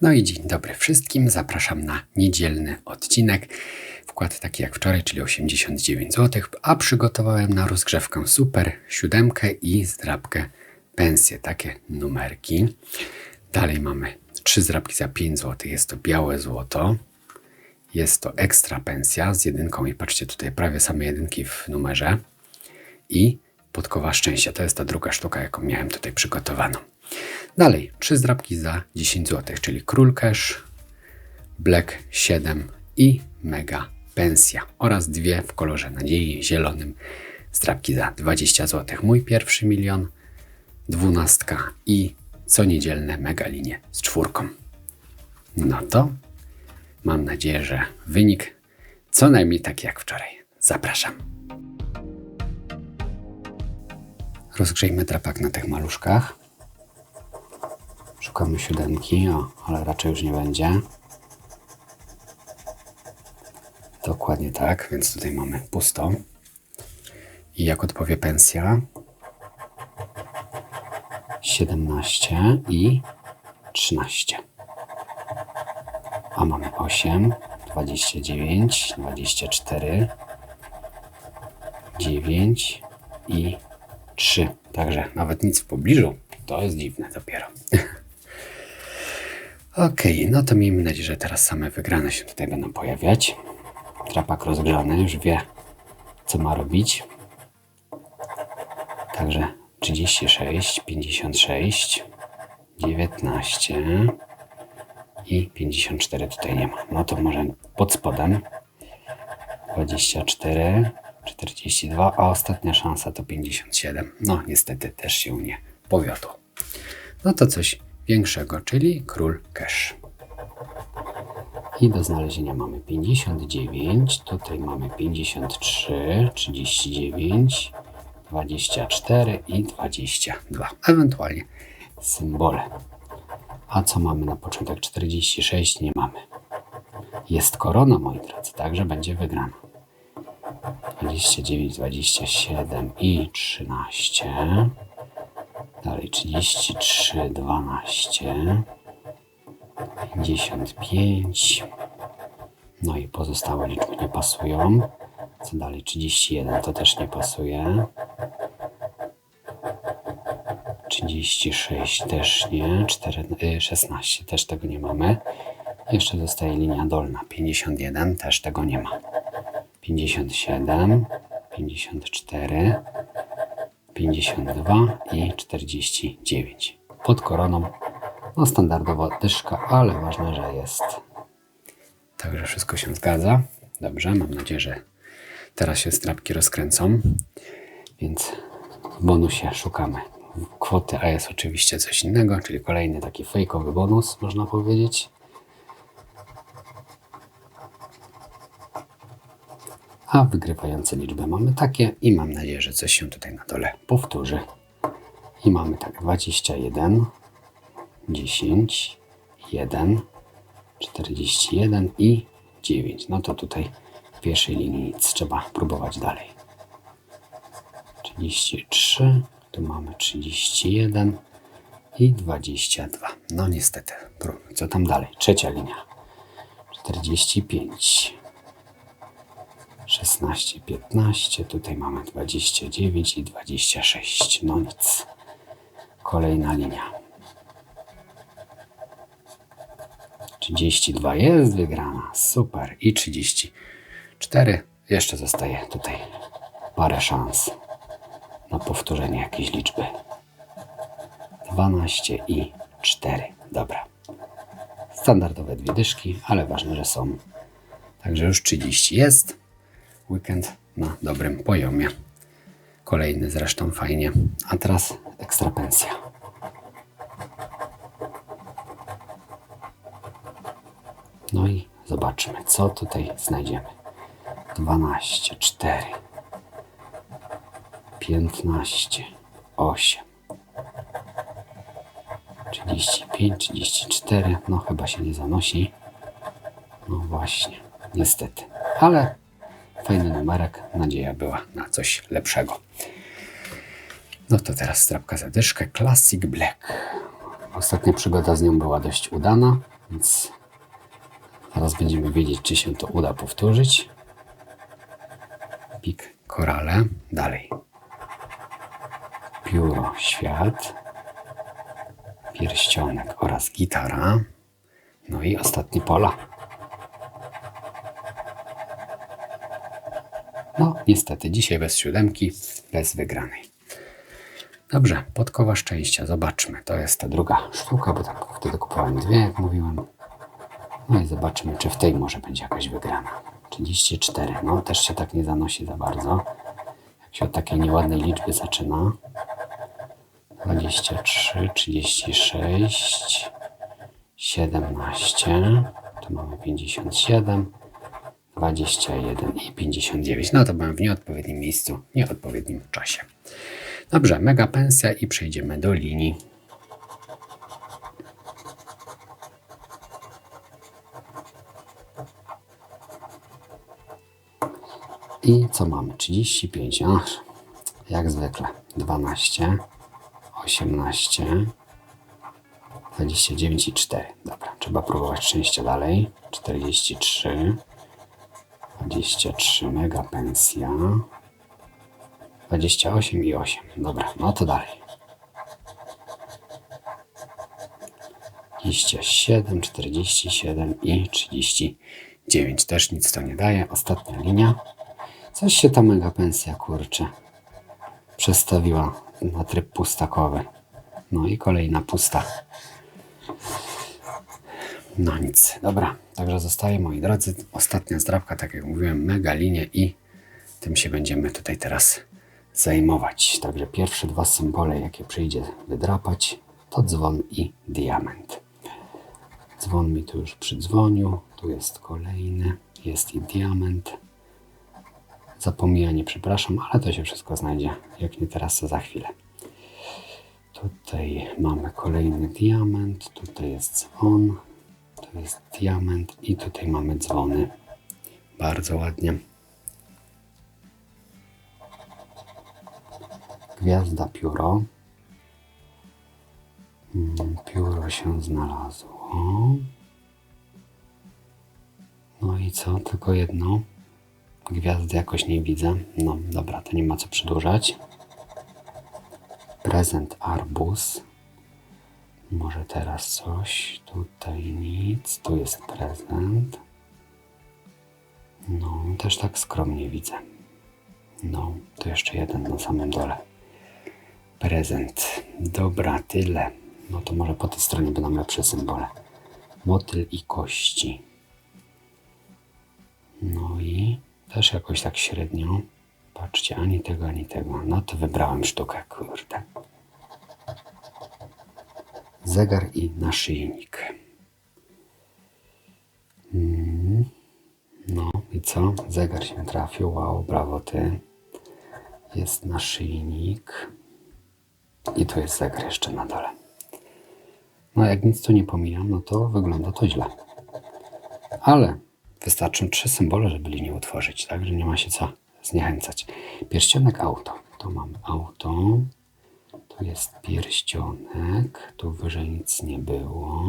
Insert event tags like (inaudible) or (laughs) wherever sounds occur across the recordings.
No i dzień dobry wszystkim. Zapraszam na niedzielny odcinek. Wkład taki jak wczoraj, czyli 89 zł, a przygotowałem na rozgrzewkę super siódemkę i zdrabkę pensję, takie numerki. Dalej mamy trzy zdrabki za 5 zł. Jest to białe złoto. Jest to ekstra pensja z jedynką i patrzcie tutaj prawie same jedynki w numerze. I podkowa szczęścia. To jest ta druga sztuka, jaką miałem tutaj przygotowaną. Dalej, trzy zdrabki za 10 zł, czyli Król Cash, Black 7 i Mega Pensja oraz dwie w kolorze nadziei zielonym zdrabki za 20 zł. Mój pierwszy milion, dwunastka i co niedzielne mega linie z czwórką. No to mam nadzieję, że wynik co najmniej taki jak wczoraj. Zapraszam. Rozgrzejmy drapak na tych maluszkach. Szukamy siódemki, o, ale raczej już nie będzie. Dokładnie tak, więc tutaj mamy pusto. I jak odpowie pensja? 17 i 13. A mamy 8, 29, 24, 9 i 3. Także nawet nic w pobliżu. To jest dziwne dopiero. (laughs) Okej, no to miejmy nadzieję, że teraz same wygrane się tutaj będą pojawiać. Trapak rozgrzany już wie, co ma robić. Także 36, 56, 19 i 54 tutaj nie ma. No to może pod spodem 24, 42, a ostatnia szansa to 57. No niestety też się nie powiodło. No to coś większego, czyli król cash. I do znalezienia mamy 59, tutaj mamy 53, 39, 24 i 22. Ewentualnie symbole. A co mamy na początek? 46 nie mamy. Jest korona, moi drodzy, także będzie wygrana. 29, 27 i 13. Dalej 33, 12, 55. No i pozostałe liczby nie pasują. Co dalej? 31 to też nie pasuje. 36 też nie. 4, y, 16 też tego nie mamy. Jeszcze zostaje linia dolna. 51 też tego nie ma. 57, 54, 52 i 49. Pod koroną no standardowa dyszka, ale ważne, że jest. Także wszystko się zgadza. Dobrze, mam nadzieję, że teraz się strapki rozkręcą. Więc w bonusie szukamy kwoty, a jest oczywiście coś innego, czyli kolejny taki fejkowy bonus, można powiedzieć. A wygrywające liczby mamy takie i mam nadzieję, że coś się tutaj na dole powtórzy. I mamy tak 21, 10, 1, 41 i 9. No to tutaj w pierwszej linii nic. Trzeba próbować dalej. 33, tu mamy 31 i 22. No niestety. Co tam dalej? Trzecia linia. 45, 16, 15, tutaj mamy 29 i 26. No nic. Kolejna linia. 32 jest wygrana. Super. I 34. Jeszcze zostaje tutaj parę szans na powtórzenie jakiejś liczby. 12 i 4. Dobra. Standardowe dwie dyszki, ale ważne, że są. Także już 30 jest. Weekend na dobrym poziomie. Kolejny zresztą fajnie. A teraz ekstra pensja. No i zobaczmy, co tutaj znajdziemy. 12, 4, 15, 8, 35, 34. No chyba się nie zanosi. No właśnie, niestety. Ale fajny numerek. Nadzieja była na coś lepszego. No to teraz strapka zadyszkę Classic Black. Ostatnia przygoda z nią była dość udana. Więc zaraz będziemy wiedzieć, czy się to uda powtórzyć. Pik, korale. Dalej. Pióro, świat. Pierścionek oraz gitara. No i ostatni pola. No, niestety, dzisiaj bez siódemki, bez wygranej. Dobrze, podkowa szczęścia, zobaczmy. To jest ta druga sztuka, bo tak wtedy kupowałem dwie, jak mówiłem. No i zobaczymy, czy w tej może będzie jakaś wygrana. 34, no też się tak nie zanosi za bardzo. Jak się od takiej nieładnej liczby zaczyna. 23, 36, 17, tu mamy 57, 21 i 59. No to byłem w nieodpowiednim miejscu, w nieodpowiednim czasie. Dobrze, mega pensja i przejdziemy do linii. I co mamy? 35. Ach, jak zwykle. 12, 18, 29 i 4. Dobra, trzeba próbować szczęścia dalej. 43, 23 mega pensja. 28 i 8. Dobra, no to dalej. 27, 47 i 39. Też nic to nie daje. Ostatnia linia. Coś się ta mega pensja kurczę przestawiła na tryb pustakowy. No i kolejna pusta. No nic, dobra. Także zostaje, moi drodzy, ostatnia zdrabka, tak jak mówiłem, mega linie i tym się będziemy tutaj teraz zajmować. Także pierwsze dwa symbole, jakie przyjdzie wydrapać, to dzwon i diament. Dzwon mi tu już przydzwonił, tu jest kolejny, jest i diament. Zapomnienie, przepraszam, ale to się wszystko znajdzie. Jak nie teraz, to za chwilę. Tutaj mamy kolejny diament, tutaj jest dzwon, to jest diament i tutaj mamy dzwony. Bardzo ładnie. Gwiazda pióro. Mm, Pióro się znalazło. No i co? Tylko jedno. Gwiazdy jakoś nie widzę. No dobra, to nie ma co przedłużać. Prezent arbuz. Może teraz coś. Tutaj nic. Tu jest prezent. No, też tak skromnie widzę. No, to jeszcze jeden na samym dole. Prezent. Dobra, tyle. No to może po tej stronie będą lepsze symbole. Motyl i kości. No i też jakoś tak średnio. Patrzcie, ani tego, ani tego. No to wybrałem sztukę, kurde. Zegar i naszyjnik. Mm. No i co? Zegar się trafił. Wow, brawo ty. Jest naszyjnik. I tu jest zegar jeszcze na dole. No jak nic tu nie pomijam, no to wygląda to źle. Ale wystarczą trzy symbole, żeby linię utworzyć, także nie ma się co zniechęcać. Pierścionek auto. Tu mam auto. Tu jest pierścionek. Tu wyżej nic nie było.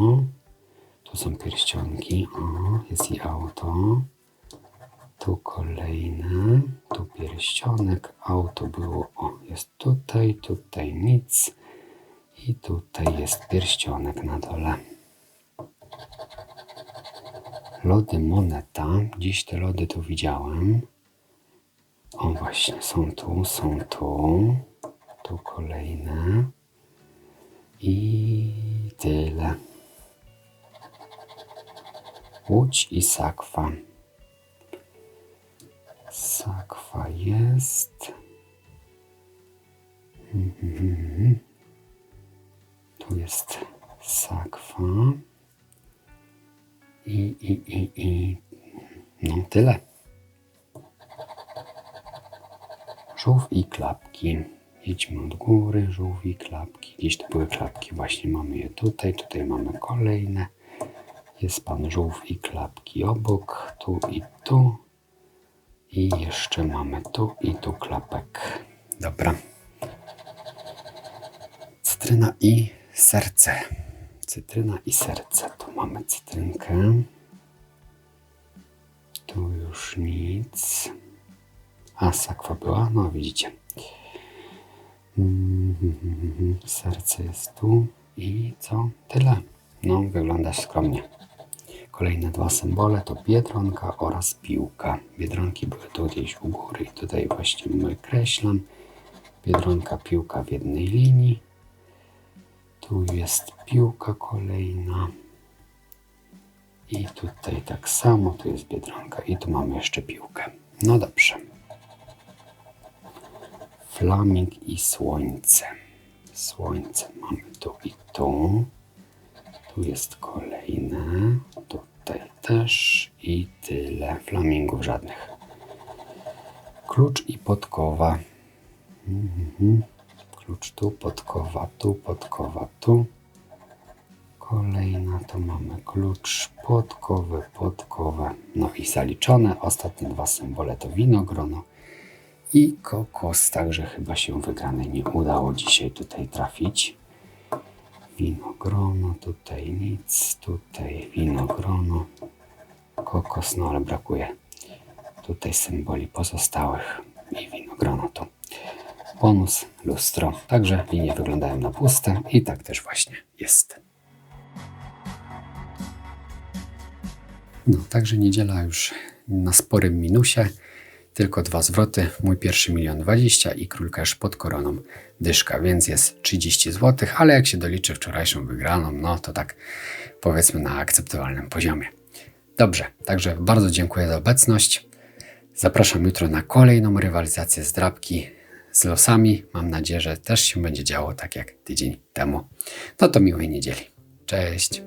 Tu są pierścionki. O, jest i auto. Tu kolejne. Tu pierścionek. Auto było. O, jest tutaj. Tutaj nic. I tutaj jest pierścionek na dole. Lody moneta. Dziś te lody tu widziałem. O właśnie, są tu, są tu. Tu kolejne. I tyle. Łódź i sakwa. Sakwa jest. Mhm. Tu jest sakwa. I, i, i, i. No tyle. Żółw i klapki. Idźmy od góry, żółw i klapki. Gdzieś to były klapki, właśnie mamy je tutaj. Tutaj mamy kolejne. Jest pan żółw i klapki obok, tu i tu. I jeszcze mamy tu i tu klapek. Dobra. Cytryna i serce. Cytryna i serce. Tu mamy cytrynkę. Tu już nic. A, sakwa była? No, widzicie. Serce jest tu. I co? Tyle. No, wygląda skromnie. Kolejne dwa symbole to biedronka oraz piłka. Biedronki były tu gdzieś u góry i tutaj właśnie wykreślam. Biedronka, piłka w jednej linii. Tu jest piłka kolejna. I tutaj tak samo, tu jest biedronka i tu mamy jeszcze piłkę. No dobrze. Flaming i słońce. Słońce mamy tu i tu. Tu jest kolejne. Tutaj też i tyle. Flamingów żadnych. Klucz i podkowa. Mhm. Klucz tu, podkowa tu, podkowa tu. Kolejna to mamy klucz, podkowy, podkowe. No i zaliczone. Ostatnie dwa symbole to winogrono i kokos. Także chyba się wygranej nie udało dzisiaj tutaj trafić. Winogrono, tutaj nic, tutaj winogrono, kokos, no ale brakuje tutaj symboli pozostałych i winogrono tu. Bonus, lustro. Także linie wyglądają na puste i tak też właśnie jest. No, także niedziela już na sporym minusie. Tylko dwa zwroty. Mój pierwszy milion 20 i król cash pod koroną dyszka, więc jest 30 zł, ale jak się doliczy wczorajszą wygraną, no to tak powiedzmy na akceptowalnym poziomie. Dobrze, także bardzo dziękuję za obecność. Zapraszam jutro na kolejną rywalizację z drapki z losami. Mam nadzieję, że też się będzie działo tak jak tydzień temu. No to miłej niedzieli. Cześć.